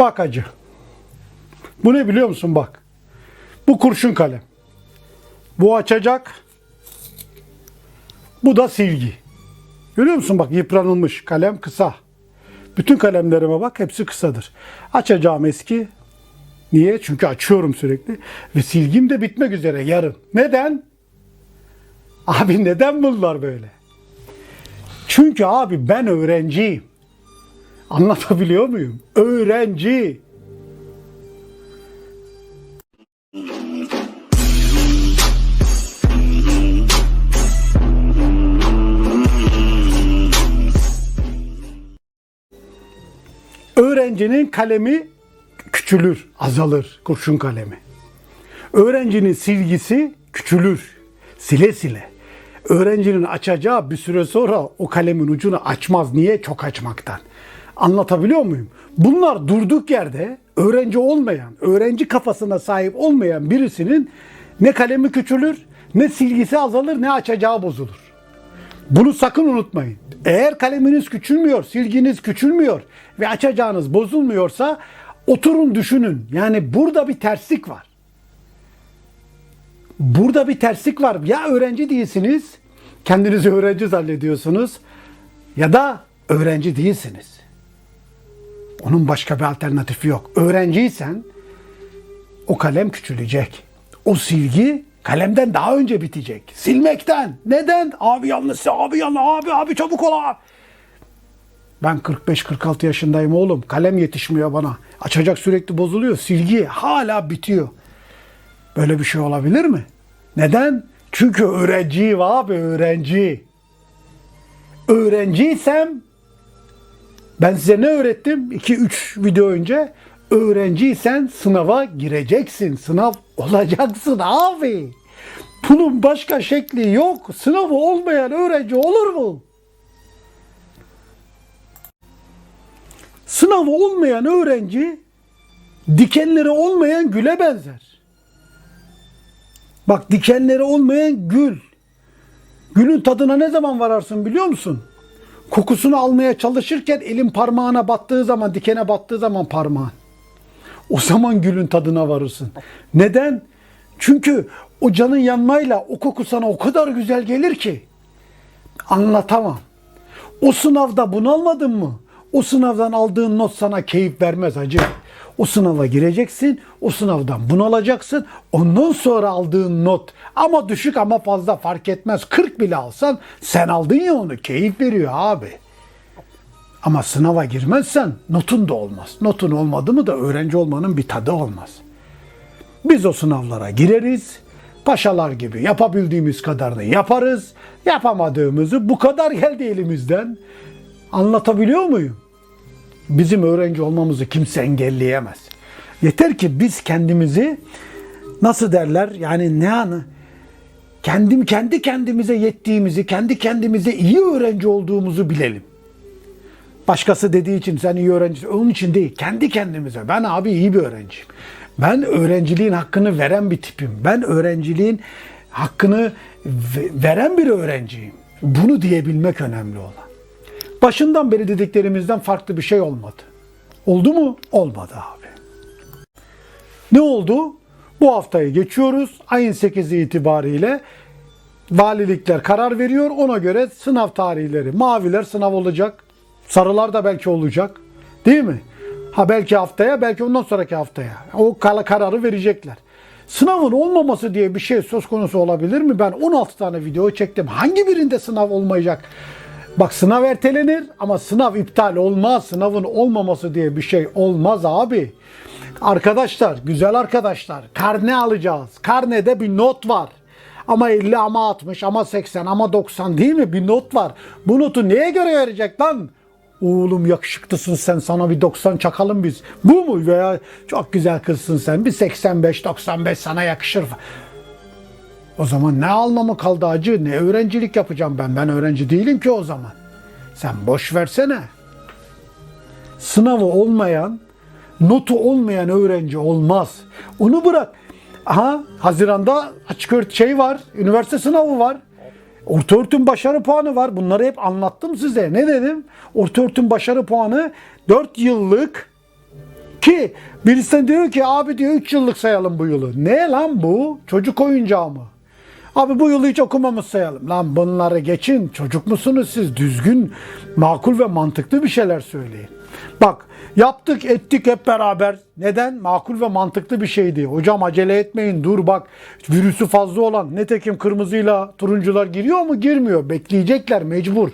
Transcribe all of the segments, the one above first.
Bak acı. Bu ne biliyor musun bak. Bu kurşun kalem. Bu açacak. Bu da silgi. Görüyor musun bak yıpranılmış kalem kısa. Bütün kalemlerime bak hepsi kısadır. Açacağım eski. Niye? Çünkü açıyorum sürekli. Ve silgim de bitmek üzere yarın. Neden? Abi neden bunlar böyle? Çünkü abi ben öğrenciyim. Anlatabiliyor muyum? Öğrenci. Öğrencinin kalemi küçülür, azalır kurşun kalemi. Öğrencinin silgisi küçülür, sile sile. Öğrencinin açacağı bir süre sonra o kalemin ucunu açmaz. Niye? Çok açmaktan. Anlatabiliyor muyum? Bunlar durduk yerde öğrenci olmayan, öğrenci kafasına sahip olmayan birisinin ne kalemi küçülür, ne silgisi azalır, ne açacağı bozulur. Bunu sakın unutmayın. Eğer kaleminiz küçülmüyor, silginiz küçülmüyor ve açacağınız bozulmuyorsa oturun düşünün. Yani burada bir terslik var. Burada bir terslik var. Ya öğrenci değilsiniz, kendinizi öğrenci zannediyorsunuz ya da öğrenci değilsiniz. Onun başka bir alternatifi yok. Öğrenciysen o kalem küçülecek. O silgi kalemden daha önce bitecek. Silmekten. Neden? Abi yanlış, abi yanlış, abi abi çabuk ol abi. Ben 45-46 yaşındayım oğlum. Kalem yetişmiyor bana. Açacak sürekli bozuluyor. Silgi hala bitiyor. Böyle bir şey olabilir mi? Neden? Çünkü öğrenciyim abi öğrenci. Öğrenciysem ben size ne öğrettim? 2-3 video önce. Öğrenciysen sınava gireceksin. Sınav olacaksın abi. Bunun başka şekli yok. Sınavı olmayan öğrenci olur mu? Sınavı olmayan öğrenci dikenleri olmayan güle benzer. Bak dikenleri olmayan gül. Gülün tadına ne zaman vararsın biliyor musun? Kokusunu almaya çalışırken elin parmağına battığı zaman, dikene battığı zaman parmağın. O zaman gülün tadına varırsın. Neden? Çünkü o canın yanmayla o koku sana o kadar güzel gelir ki anlatamam. O sınavda bunalmadın mı? O sınavdan aldığın not sana keyif vermez hacı. O sınava gireceksin, o sınavdan bunalacaksın. Ondan sonra aldığın not ama düşük ama fazla fark etmez. 40 bile alsan sen aldın ya onu keyif veriyor abi. Ama sınava girmezsen notun da olmaz. Notun olmadı mı da öğrenci olmanın bir tadı olmaz. Biz o sınavlara gireriz. Paşalar gibi yapabildiğimiz kadarını yaparız. Yapamadığımızı bu kadar geldi elimizden. Anlatabiliyor muyum? Bizim öğrenci olmamızı kimse engelleyemez. Yeter ki biz kendimizi nasıl derler yani ne anı kendim kendi kendimize yettiğimizi, kendi kendimize iyi öğrenci olduğumuzu bilelim. Başkası dediği için sen iyi öğrencisin. Onun için değil. Kendi kendimize. Ben abi iyi bir öğrenciyim. Ben öğrenciliğin hakkını veren bir tipim. Ben öğrenciliğin hakkını ve- veren bir öğrenciyim. Bunu diyebilmek önemli olan. Başından beri dediklerimizden farklı bir şey olmadı. Oldu mu? Olmadı abi. Ne oldu? Bu haftayı geçiyoruz. Ayın 8'i itibariyle valilikler karar veriyor. Ona göre sınav tarihleri. Maviler sınav olacak. Sarılar da belki olacak. Değil mi? Ha belki haftaya, belki ondan sonraki haftaya. O kararı verecekler. Sınavın olmaması diye bir şey söz konusu olabilir mi? Ben 16 tane video çektim. Hangi birinde sınav olmayacak? Bak sınav ertelenir ama sınav iptal olmaz. Sınavın olmaması diye bir şey olmaz abi. Arkadaşlar, güzel arkadaşlar, karne alacağız. Karnede bir not var. Ama 50 ama 60 ama 80 ama 90 değil mi? Bir not var. Bu notu neye göre verecek lan? Oğlum yakışıklısın sen sana bir 90 çakalım biz. Bu mu? Veya çok güzel kızsın sen bir 85-95 sana yakışır. O zaman ne almamı kaldı acı? Ne öğrencilik yapacağım ben? Ben öğrenci değilim ki o zaman. Sen boş versene. Sınavı olmayan, notu olmayan öğrenci olmaz. Onu bırak. Aha Haziran'da açık şey var. Üniversite sınavı var. Ortaöğretim başarı puanı var. Bunları hep anlattım size. Ne dedim? Ortaöğretim başarı puanı 4 yıllık Ki birisi diyor ki abi diyor 3 yıllık sayalım bu yılı. Ne lan bu? Çocuk oyuncağı mı? Abi bu yılı hiç okumamış sayalım. Lan bunları geçin. Çocuk musunuz siz? Düzgün, makul ve mantıklı bir şeyler söyleyin. Bak yaptık ettik hep beraber. Neden? Makul ve mantıklı bir şeydi. Hocam acele etmeyin dur bak virüsü fazla olan netekim kırmızıyla turuncular giriyor mu? Girmiyor. Bekleyecekler mecbur.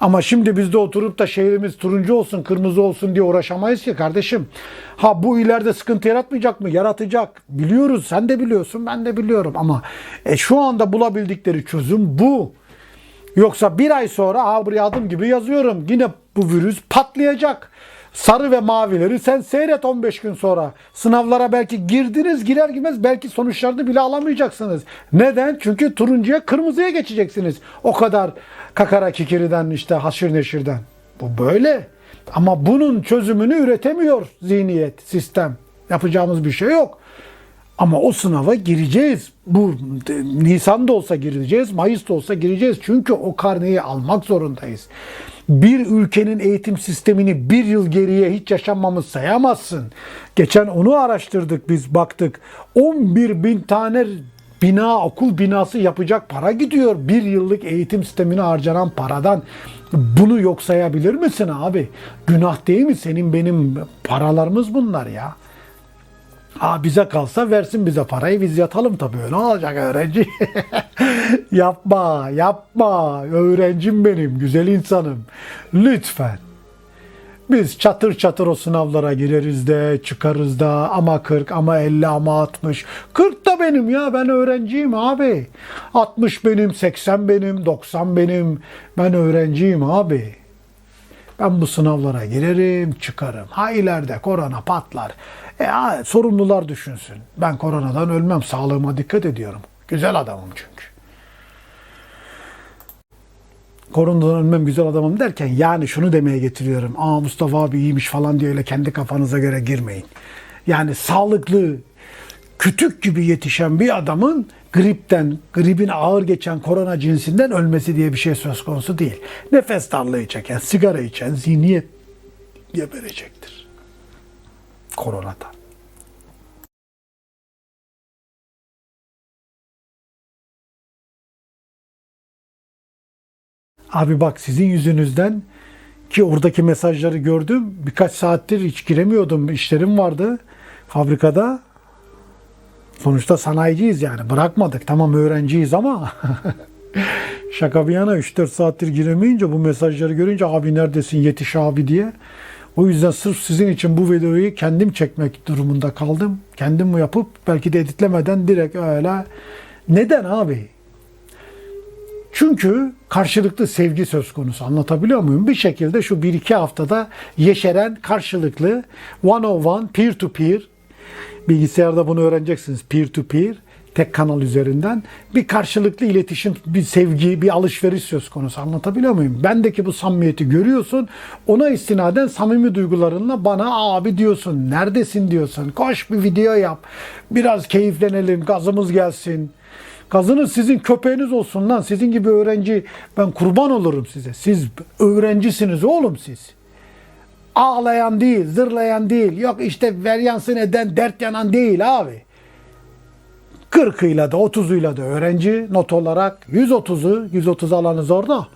Ama şimdi biz de oturup da şehrimiz turuncu olsun, kırmızı olsun diye uğraşamayız ki kardeşim. Ha bu ileride sıkıntı yaratmayacak mı? Yaratacak. Biliyoruz. Sen de biliyorsun, ben de biliyorum. Ama e, şu anda bulabildikleri çözüm bu. Yoksa bir ay sonra ha buraya adım gibi yazıyorum. Yine bu virüs patlayacak. Sarı ve mavileri sen seyret 15 gün sonra. Sınavlara belki girdiniz girer girmez belki sonuçlarını bile alamayacaksınız. Neden? Çünkü turuncuya kırmızıya geçeceksiniz. O kadar kakara kikiriden işte haşır neşirden. Bu böyle. Ama bunun çözümünü üretemiyor zihniyet, sistem. Yapacağımız bir şey yok. Ama o sınava gireceğiz. Bu Nisan'da olsa gireceğiz, Mayıs'ta olsa gireceğiz. Çünkü o karneyi almak zorundayız. Bir ülkenin eğitim sistemini bir yıl geriye hiç yaşanmamış sayamazsın. Geçen onu araştırdık biz baktık. 11 bin tane bina, okul binası yapacak para gidiyor. Bir yıllık eğitim sistemine harcanan paradan. Bunu yok sayabilir misin abi? Günah değil mi? Senin benim paralarımız bunlar ya. Ha bize kalsa versin bize parayı biz yatalım tabii öyle olacak öğrenci. yapma yapma öğrencim benim güzel insanım. Lütfen. Biz çatır çatır o sınavlara gireriz de çıkarız da ama 40 ama 50 ama 60. 40 da benim ya ben öğrenciyim abi. 60 benim 80 benim 90 benim ben öğrenciyim abi. Ben bu sınavlara girerim, çıkarım. Ha ileride korona patlar. E sorumlular düşünsün. Ben koronadan ölmem, sağlığıma dikkat ediyorum. Güzel adamım çünkü. Koronadan ölmem güzel adamım derken yani şunu demeye getiriyorum. Aa Mustafa abi iyiymiş falan diye öyle kendi kafanıza göre girmeyin. Yani sağlıklı, kütük gibi yetişen bir adamın gripten, gripin ağır geçen korona cinsinden ölmesi diye bir şey söz konusu değil. Nefes darlığı çeken, sigara içen zihniyet geberecektir. Koronadan. Abi bak sizin yüzünüzden ki oradaki mesajları gördüm. Birkaç saattir hiç giremiyordum. İşlerim vardı fabrikada. Sonuçta sanayiciyiz yani. Bırakmadık. Tamam öğrenciyiz ama şaka bir yana 3-4 saattir giremeyince bu mesajları görünce abi neredesin yetiş abi diye. O yüzden sırf sizin için bu videoyu kendim çekmek durumunda kaldım. Kendim yapıp belki de editlemeden direkt öyle. Neden abi? Çünkü karşılıklı sevgi söz konusu. Anlatabiliyor muyum? Bir şekilde şu 1-2 haftada yeşeren karşılıklı one on one, peer to peer bilgisayarda bunu öğreneceksiniz. Peer to peer tek kanal üzerinden bir karşılıklı iletişim, bir sevgi, bir alışveriş söz konusu. Anlatabiliyor muyum? Bendeki bu samimiyeti görüyorsun. Ona istinaden samimi duygularınla bana abi diyorsun. Neredesin diyorsun. Koş bir video yap. Biraz keyiflenelim, gazımız gelsin. Gazınız sizin köpeğiniz olsun lan. Sizin gibi öğrenci ben kurban olurum size. Siz öğrencisiniz oğlum siz. Ağlayan değil, zırlayan değil. Yok işte veryansın eden, dert yanan değil abi. 40'ıyla da 30'uyla da öğrenci not olarak 130'u 130 alanınız orada.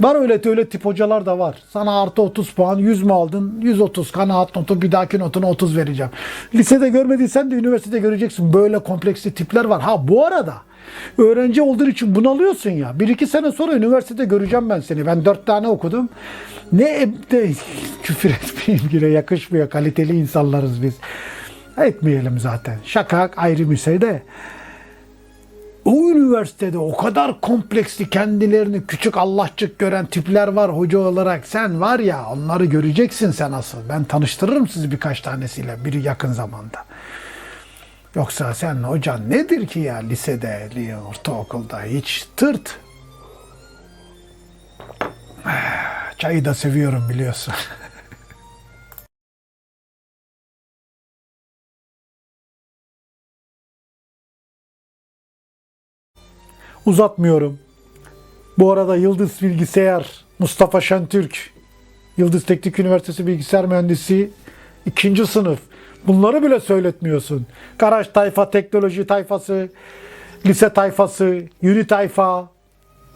Var öyle öyle tip hocalar da var. Sana artı 30 puan 100 mü aldın? 130 kanaat notu bir dahaki notuna 30 vereceğim. Lisede görmediysen de üniversitede göreceksin. Böyle kompleksli tipler var. Ha bu arada öğrenci olduğun için bunalıyorsun ya. Bir iki sene sonra üniversitede göreceğim ben seni. Ben dört tane okudum. Ne de küfür etmeyeyim yine yakışmıyor. Kaliteli insanlarız biz. Etmeyelim zaten. Şaka ayrı bir şey de. O üniversitede o kadar kompleksli kendilerini küçük Allahçık gören tipler var hoca olarak. Sen var ya onları göreceksin sen asıl. Ben tanıştırırım sizi birkaç tanesiyle biri yakın zamanda. Yoksa sen hocan nedir ki ya lisede, ortaokulda hiç tırt. Çayı da seviyorum biliyorsun. Uzatmıyorum. Bu arada Yıldız Bilgisayar, Mustafa Şentürk, Yıldız Teknik Üniversitesi Bilgisayar Mühendisi ikinci sınıf. Bunları bile söyletmiyorsun. Garaj tayfa, teknoloji tayfası, lise tayfası, uni tayfa,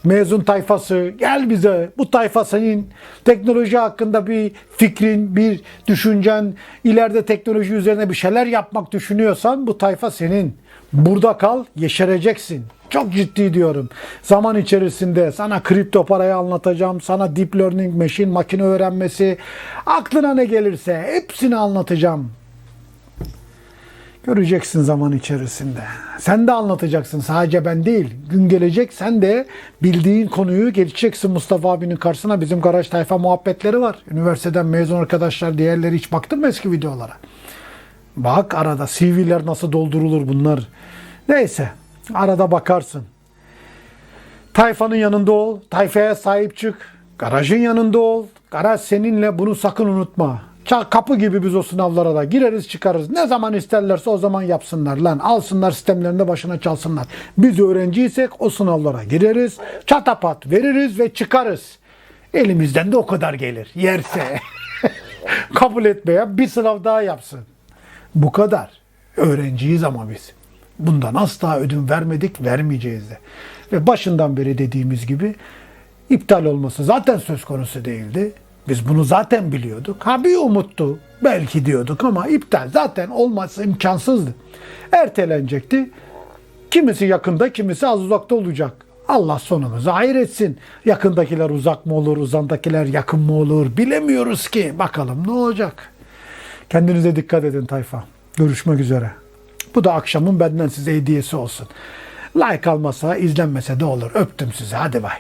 mezun tayfası gel bize. Bu tayfa senin teknoloji hakkında bir fikrin, bir düşüncen, ileride teknoloji üzerine bir şeyler yapmak düşünüyorsan bu tayfa senin. Burada kal, yeşereceksin. Çok ciddi diyorum. Zaman içerisinde sana kripto parayı anlatacağım. Sana deep learning, machine, makine öğrenmesi, aklına ne gelirse hepsini anlatacağım. Göreceksin zaman içerisinde. Sen de anlatacaksın sadece ben değil. Gün gelecek sen de bildiğin konuyu geçeceksin Mustafa abinin karşısına. Bizim garaj tayfa muhabbetleri var. Üniversiteden mezun arkadaşlar diğerleri hiç baktın mı eski videolara? Bak arada CV'ler nasıl doldurulur bunlar. Neyse arada bakarsın. Tayfanın yanında ol. Tayfaya sahip çık. Garajın yanında ol. Garaj seninle bunu sakın unutma. Kapı gibi biz o sınavlara da gireriz çıkarız. Ne zaman isterlerse o zaman yapsınlar lan. Alsınlar sistemlerinde başına çalsınlar. Biz öğrenciysek o sınavlara gireriz. Çatapat veririz ve çıkarız. Elimizden de o kadar gelir. Yerse. Kabul etmeyen bir sınav daha yapsın. Bu kadar. Öğrenciyiz ama biz. Bundan asla ödün vermedik, vermeyeceğiz de. Ve başından beri dediğimiz gibi iptal olması zaten söz konusu değildi. Biz bunu zaten biliyorduk. Ha bir umuttu belki diyorduk ama iptal zaten olması imkansızdı. Ertelenecekti. Kimisi yakında, kimisi az uzakta olacak. Allah sonumuzu hayır etsin. Yakındakiler uzak mı olur, uzandakiler yakın mı olur bilemiyoruz ki. Bakalım ne olacak. Kendinize dikkat edin tayfa. Görüşmek üzere. Bu da akşamın benden size hediyesi olsun. Like almasa, izlenmese de olur. Öptüm sizi. Hadi bay.